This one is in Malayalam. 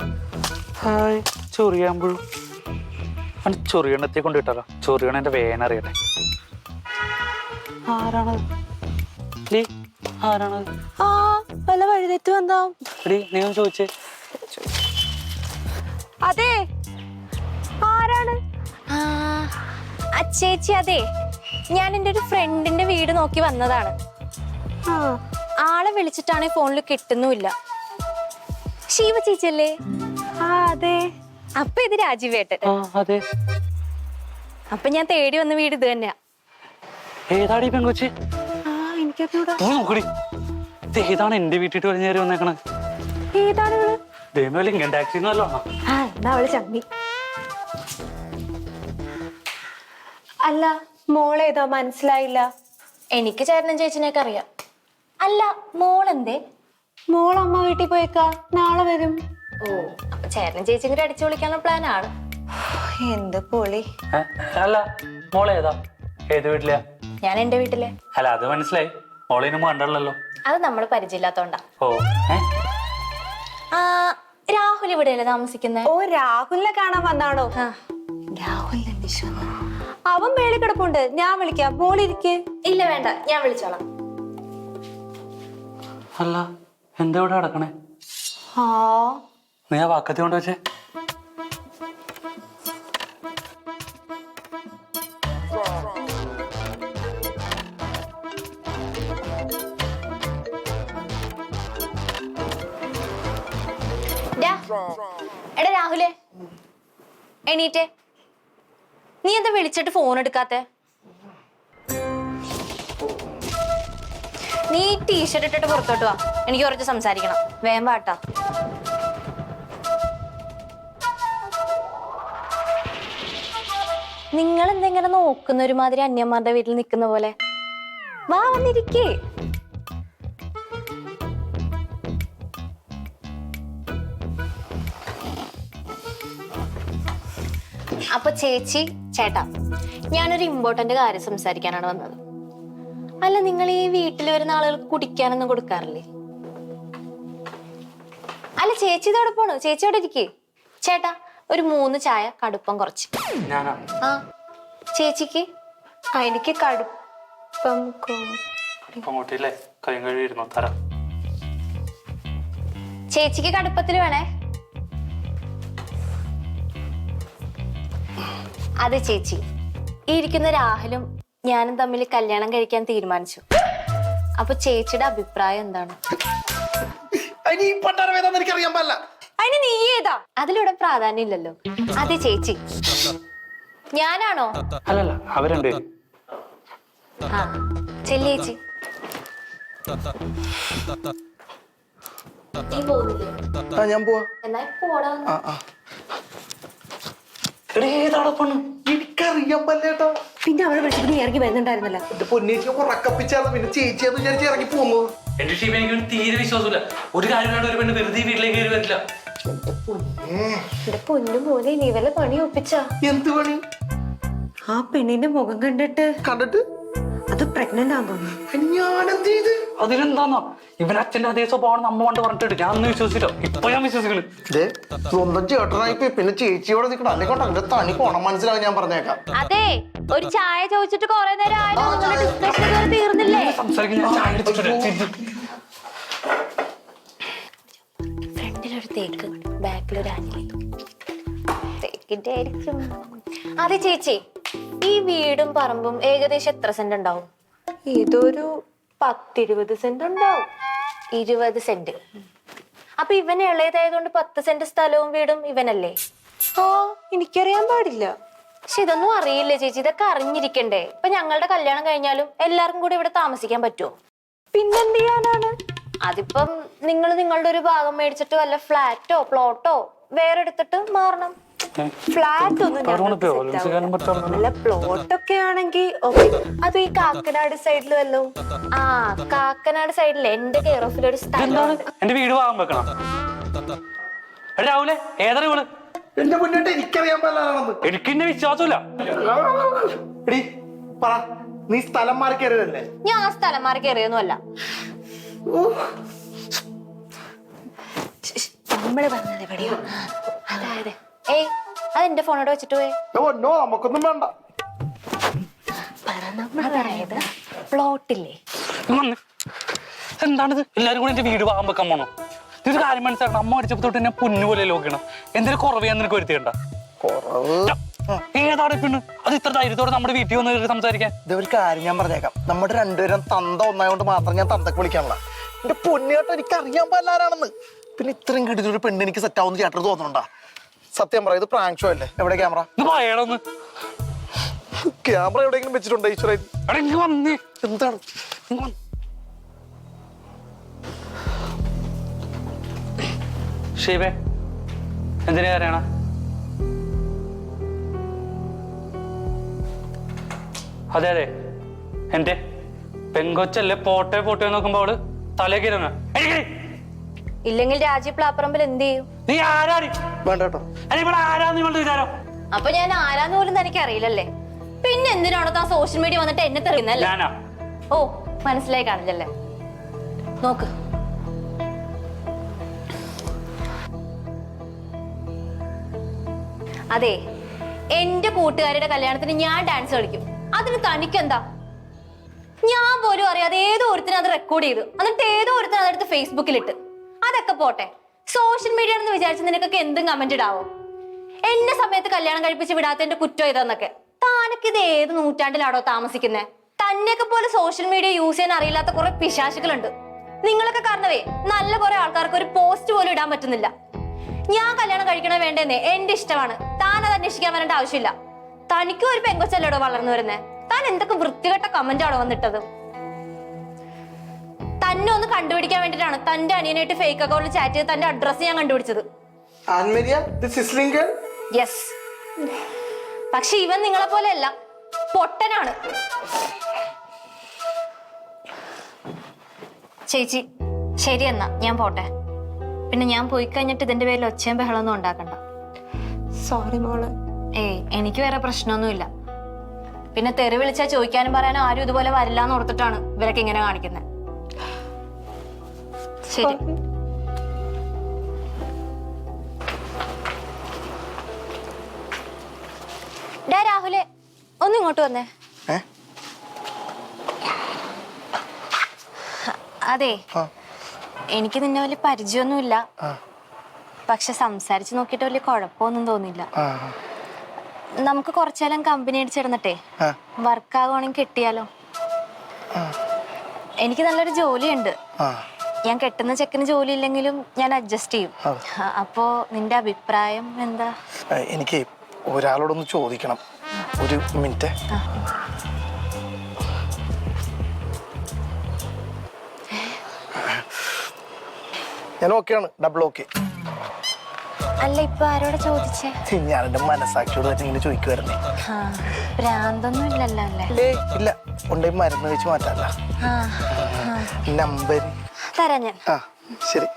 ഹായ് ചൊറിയാമ്പുഴു. അവൻ ചൊറിയണത്തെ കൊണ്ട് കിട്ടാലോ ചൊറിയണന്റെ വേനറിയട്ടെ ആരാണത്? ലീ ആരാണത്? ആ വല്ല വഴിതെറ്റ് വന്നാ? എടി നീ ഒന്ന് ചോദിച്ചേ. അതെ ആരാണ്? ആ, അച്ചേച്ചി അതെ. ഞാൻ എന്റെ ഒരു ഫ്രണ്ടിന്റെ വീട് നോക്കി വന്നതാണ്. ആ. ആളെ വിളിച്ചിട്ടാണ് ഫോണിൽ കിട്ടുന്നുമില്ല. ശീവ ചേച്ചിയല്ലേ ആ അതെ. അപ്പൊ ഇത് രാജീവേട്ടൻ. ആ അതെ. അപ്പൊ ഞാൻ തേടി വന്ന വീട് ഇത് തന്നെയാ. ഏതാടി പെങ്കൊച്ചി? ഏതാണ് എന്റെ വീട്ടിട്ട് ഏതാണ് എന്നാ അവൾ അല്ല മോളേതാ മനസ്സിലായില്ല. എനിക്ക് ചേട്ടനും ചേച്ചിനെയൊക്കെ അറിയാം. അല്ല മോളെന്തേ? എന്തേ മോൾ അമ്മ വീട്ടിൽ പോയേക്കാ? നാളെ വരും. ഓ അപ്പൊ ചേട്ടനും ചേച്ചിയും കൂടി അടിച്ചു വിളിക്കാനുള്ള പ്ലാൻ ആണ്. എന്ത് പൊളി. അല്ല മോളെ ഏതാ? ഏത് വീട്ടിലെയാ ഞാൻ എന്റെ വീട്ടിലെ. അല്ല അത് മനസ്സിലായി. മോളെ ഇനും കണ്ടല്ലോ അത് നമ്മൾ പരിചയമില്ലാത്തോണ്ടാ. ഓ ഏ? ആ രാഹുൽ ഇവിടെയല്ലേ താമസിക്കുന്നത് ഓ രാഹുലിനെ കാണാൻ വന്നാണോ? രാഹുലിനെ വിശ്വ അവൻ മേളിൽ കിടപ്പുണ്ട്. ഞാൻ വിളിക്കാം. മോളിരിക്കേ. ഇല്ല വേണ്ട. ഞാൻ വിളിച്ചോളാം. അല്ല എന്താ ഇവിടെ കിടക്കണേ? ആ. നീ ആ വാക്കത്തി കൊണ്ട് വെച്ചേ. എടാ രാഹുലേ. എണീറ്റേ. നീ എന്താ വിളിച്ചിട്ട് ഫോൺ എടുക്കാത്തെ? നീ ടീഷർട്ട് ഇട്ടിട്ട് പുറത്തോട്ട് വാ. എനിക്ക് കുറച്ച് സംസാരിക്കണം. വേഗം പാട്ടാ നിങ്ങൾ എന്തെങ്ങനെ നോക്കുന്ന ഒരുമാതിരി അന്യന്മാരുടെ വീട്ടിൽ നിൽക്കുന്ന പോലെ? വാ വന്നിരിക്കേ. അപ്പൊ ചേച്ചി ചേട്ടാ ഞാനൊരു ഇമ്പോർട്ടന്റ് കാര്യം സംസാരിക്കാനാണ് വന്നത്. അല്ല നിങ്ങൾ ഈ വീട്ടിൽ വരുന്ന ആളുകൾക്ക് കുടിക്കാനൊന്നും കൊടുക്കാറില്ലേ? അല്ല ചേച്ചി ഇതോടെ പോണു? ചേച്ചി അവിടെ ഇരിക്കേ. ചേട്ടാ ഒരു മൂന്ന് ചായ കടുപ്പം കുറച്ച്. ആ ചേച്ചിക്ക്? ആ, എനിക്ക് കടുപ്പം ചേച്ചിക്ക് കടുപ്പത്തിൽ വേണേ? അതെ ചേച്ചി. ഈ ഇരിക്കുന്ന രാഹുലും ഞാനും തമ്മിൽ കല്യാണം കഴിക്കാൻ തീരുമാനിച്ചു. അപ്പൊ ചേച്ചിയുടെ അഭിപ്രായം എന്താണ്? അതിന് ഈ പണ്ടാരം ഏതാന്ന് എനിക്കറിയാൻ പാടില്ല. അതിന് നീ ഏതാ? അതിലൂടെ പ്രാധാന്യം ഇല്ലല്ലോ. അതെ ചേച്ചി. ഞാനാണോ? അല്ലല്ല അവരുണ്ട് ആ ചെല്ലേച്ചി നീ പോകുന്നില്ലേ ആ ഞാൻ പോവാ. എന്നാ പോടാ ആ ആ. എടീ, ഏതാടാ പെണ്ണ്? എനിക്കറിയാൻ പല്ലേട്ടോ പിന്നെ അവളെ വിളിച്ചു നീ ഇറങ്ങി വരുന്നുണ്ടായിരുന്നല്ല. എന്റെ പൊന്നേച്ചി ഉറക്കപ്പിച്ചാണ് പിന്നെ ചേച്ചിയെന്ന് വിചാരിച്ച് ഇറങ്ങി പോകുന്നത് എന്റെ ഷീപ്പ് എനിക്ക് തീരെ വിശ്വാസമില്ല. ഒരു കാര്യം ഒരു പെണ്ണ് വെറുതെ വീട്ടിലേക്ക് കയറി വരില്ല. എന്റെ പൊന്നു മോനെ നീ വല്ല പണി ഒപ്പിച്ചാ? എന്ത് പണി? ആ പെണ്ണിന്റെ മുഖം കണ്ടിട്ട്. കണ്ടിട്ട്? അത് പ്രഗ്നന്റ് ആണെന്ന് അതിലെന്താന്നോ ഇവൻ അച്ഛന്റെ അതേ സ്വഭാവം നമ്മ കൊണ്ട് പറഞ്ഞിട്ട് ഞാൻ അന്ന് ഇപ്പൊ ഞാൻ വിശ്വസിക്കണ്. ദേ, സ്വന്തം ചേട്ടനായി പോയി പിന്നെ ചേച്ചിയോടെ നിൽക്കണം അല്ലെ കൊണ്ട് തണി പോണം. മനസ്സിലാവും ഞാൻ പറഞ്ഞേക്കാം. അതെ ഒരു ചായ ചോദിച്ചിട്ട് കൊറേ നേരം ആയല്ലോ നിങ്ങളുടെ ഡിസ്കഷൻ ഇതുവരെ തീർന്നില്ലേ? സംസാരിക്കാൻ ഞാൻ ചായ എടുത്തിട്ടുണ്ട് ഫ്രണ്ടിലൊരു തേക്ക് ബാക്കിലൊരു ആനിലി തേക്കിന്റെ ആയിരിക്കും. അതെ ചേച്ചി. ഈ വീടും പറമ്പും ഏകദേശം എത്ര സെന്റ് ഉണ്ടാവും? ഇതൊരു പത്തിരുപത് സെന്റ് ഉണ്ടാവും. ഇരുപത് സെന്റ്. അപ്പൊ ഇവൻ ഇളയതായതുകൊണ്ട് പത്ത് സെന്റ് സ്ഥലവും വീടും ഇവനല്ലേ? ഓ എനിക്കറിയാൻ പാടില്ല. പക്ഷെ ഇതൊന്നും അറിയില്ല ചേച്ചി. ഇതൊക്കെ അറിഞ്ഞിരിക്കണ്ടേ? ഇപ്പൊ ഞങ്ങളുടെ കല്യാണം കഴിഞ്ഞാലും എല്ലാവർക്കും കൂടി ഇവിടെ താമസിക്കാൻ പറ്റുമോ? പിന്നെന്ത് ചെയ്യാനാണ്? അതിപ്പം നിങ്ങൾ നിങ്ങളുടെ ഒരു ഭാഗം മേടിച്ചിട്ട് വല്ല ഫ്ലാറ്റോ പ്ലോട്ടോ വേറെ എടുത്തിട്ട് മാറണം ഫ്ലാറ്റ് ഒന്നും. നല്ല പ്ലോട്ട് ഒക്കെ ആണെങ്കിൽ ഓക്കെ അത് ഈ കാക്കനാട് സൈഡിൽ വല്ലോ? ആ കാക്കനാട് സൈഡിൽ എന്റെ കെയർ ഓഫിൽ ഒരു സ്ഥലം എന്റെ വീട് വാങ്ങാൻ വെക്കണം. രാവിലെ ഏതാണ് ഇവൾ? എന്റെ മുന്നോട്ട് എനിക്കറിയാൻ പാടില്ലാണെന്ന് എനിക്ക് എന്നെ വിശ്വാസമില്ല. എടി പറ. നീ സ്ഥലം മാറി കയറിയതല്ലേ? ഞാൻ ആ സ്ഥലം മാറി കയറിയൊന്നുമല്ല നമ്മൾ പറഞ്ഞത് എവിടെയോ? അതായത് ഏയ് അത് എന്റെ ഫോണോട് വെച്ചിട്ട് പോയി. നോ നമുക്കൊന്നും വേണ്ട. പ്ലോട്ടില്ലേ? വന്ന്. എന്താണിത്? എല്ലാരും കൂടി എന്റെ വീട് വാങ്ങാൻ വെക്കാൻ പോണോ? ഇതൊരു കാര്യം മനസ്സിലാക്കണം. അമ്മ അടിച്ചപ്പോ തൊട്ട് എന്നെ പൊന്നു പോലെ നോക്കണം എന്തെങ്കിലും കുറവ് ഞാൻ നിനക്ക് വരുത്തിയണ്ട. കുറവ്? ഏതാണ് പിന്നെ അത് ഇത്ര ധൈര്യത്തോടെ നമ്മുടെ വീട്ടിൽ വന്ന് കയറി സംസാരിക്കാൻ? ഇത് ഒരു കാര്യം ഞാൻ പറഞ്ഞേക്കാം. നമ്മുടെ രണ്ടുപേരും തന്ത ഒന്നായോണ്ട് മാത്രം ഞാൻ തന്തക്ക് വിളിക്കാനുള്ള എന്റെ പൊന്നിയേട്ട എനിക്ക് അറിയാൻ പാടില്ലാരാണെന്ന് പിന്നെ ഇത്രയും കിട്ടിയ ഒരു പെണ്ണ് എനിക്ക് സെറ്റ് ആവുന്ന ചേട്ടന് തോന്നുന്നുണ്ടാ? സത്യം പറ ഇത് പ്രാങ്ക് ഷോ അല്ലേ? എവിടെ ക്യാമറ ഇത് പറയണമെന്ന് ക്യാമറ എവിടെയെങ്കിലും വെച്ചിട്ടുണ്ടോ ഇങ്ങ് വന്നേ. എന്താണ്? ഷീബേ എന്തിനാ കരയണ അതെ അതെ. എന്റെ പെങ്കൊച്ചല്ലേ പോട്ടെ പോട്ടെ നോക്കുമ്പോ അവൾ തലേക്കിരുന്ന ഇല്ലെങ്കിൽ രാജീവ് പ്ലാപ്പറമ്പിൽ എന്ത് ചെയ്യും? നീ ആരാടി വേണ്ട കേട്ടോ അല്ല ഇവിടെ ആരാന്ന് വിചാരം? അപ്പൊ ഞാൻ ആരാന്ന് പോലും തനിക്ക് അറിയില്ലല്ലേ പിന്നെ എന്തിനാണോ താ സോഷ്യൽ മീഡിയ വന്നിട്ട് എന്നെ തെറിയുന്നല്ലേ ഞാനാ. ഓ മനസ്സിലായി കാണില്ലല്ലേ? നോക്ക്. അതെ എന്റെ കൂട്ടുകാരുടെ കല്യാണത്തിന് ഞാൻ ഡാൻസ് കളിക്കും. അതിന് തനിക്കെന്താ? ഞാൻ പോലും അറിയാതെ ഏതോ ഒരുത്തിന് അത് റെക്കോർഡ് ചെയ്തു. എന്നിട്ട് ഏതോ ഒരുത്തിന് അതെടുത്ത് ഫേസ്ബുക്കിലിട്ട് അതൊക്കെ പോട്ടെ. സോഷ്യൽ മീഡിയ എന്ന് വിചാരിച്ച് നിനക്കൊക്കെ എന്തും കമന്റ് ഇടാവോ? എന്നെ സമയത്ത് കല്യാണം കഴിപ്പിച്ച് വിടാത്തതിന്റെ കുറ്റം ഇതെന്നൊക്കെ താനൊക്കെ ഇത് ഏത് നൂറ്റാണ്ടിലാണോ താമസിക്കുന്നേ? തന്നെയൊക്കെ പോലെ സോഷ്യൽ മീഡിയ യൂസ് ചെയ്യാൻ അറിയില്ലാത്ത കുറെ പിശാശുകളുണ്ട്. നിങ്ങളൊക്കെ കാരണവേ നല്ല കുറെ ആൾക്കാർക്ക് ഒരു പോസ്റ്റ് പോലും ഇടാൻ പറ്റുന്നില്ല. ഞാൻ കല്യാണം കഴിക്കണ വേണ്ടെന്നേ എന്റെ ഇഷ്ടമാണ്. താൻ അത് അന്വേഷിക്കാൻ വരേണ്ട ആവശ്യമില്ല. തനിക്കും ഒരു പെങ്കൊച്ചല്ലോടോ വളർന്നു വരുന്നേ? താൻ എന്തൊക്കെ വൃത്തികെട്ട കമന്റ് ആണോ വന്നിട്ടത്? തന്നെ ഒന്ന് കണ്ടുപിടിക്കാൻ വേണ്ടിട്ടാണ് തന്റെ അനിയനായിട്ട് ഫേക്ക് അക്കൗണ്ടിൽ ചാറ്റ് ചെയ്ത് തന്റെ അഡ്രസ്സ് ഞാൻ കണ്ടുപിടിച്ചത്. യെസ് പക്ഷെ ഇവൻ നിങ്ങളെ പോലെയല്ല പൊട്ടനാണ്. ചേച്ചി ശരി എന്നാ ഞാൻ പോട്ടെ. പിന്നെ ഞാൻ പോയി കഴിഞ്ഞിട്ട് ഇതിന്റെ പേരിൽ ഒച്ചയും ബഹളമൊന്നും ഉണ്ടാക്കണ്ട. സോറി മോൾ. ഏയ് എനിക്ക് വേറെ പ്രശ്നമൊന്നുമില്ല. പിന്നെ തെറി വിളിച്ചാൽ ചോദിക്കാനും പറയാനും ആരും ഇതുപോലെ വരില്ല എന്ന് ഓർത്തിട്ടാണ് ഇവരൊക്കെ ഇങ്ങനെ കാണിക്കുന്നത് ശരി. ഡാ രാഹുലെ ഒന്ന് ഇങ്ങോട്ട് വന്നേ. അതെ എനിക്ക് നിന്നെ വലിയ പരിചയമൊന്നുമില്ല. ആ. പക്ഷെ സംസാരിച്ചു നോക്കിയിട്ട് വലിയ കുഴപ്പമൊന്നും തോന്നില്ല ആ നമുക്ക് കുറച്ചേരം കമ്പനി അടിച്ചിരുന്നിട്ടേ വർക്കാകുവാണെങ്കിൽ കിട്ടിയാലോ. എനിക്ക് നല്ലൊരു ജോലിയുണ്ട്. ആ. ഞാൻ കെട്ടുന്ന ചെക്കന് ജോലി ഇല്ലെങ്കിലും ഞാൻ അഡ്ജസ്റ്റ് ചെയ്യും. അപ്പോ നിന്റെ അഭിപ്രായം എന്താ? എനിക്ക് ഒരാളോടൊന്ന് ചോദിക്കണം. ഒരു മിനിറ്റ്. ഞാൻ ഓക്കെയാണ് ഡബിൾ ഓക്കെ അല്ല ഇപ്പൊ ആരോടെ ചോദിച്ചേ? ഞാൻ എന്റെ മനസ്സാക്ഷിയോട് വെച്ച് ഇങ്ങനെ ചോദിക്കുവായിരുന്നേ. ഭ്രാന്തൊന്നും ഇല്ലല്ലോ അല്ലേ? ഇല്ല. ഉണ്ടെങ്കിൽ മരുന്ന് വെച്ച് മാറ്റാല്ല നമ്പർ തരാം ഞാൻ. ആ ശരി.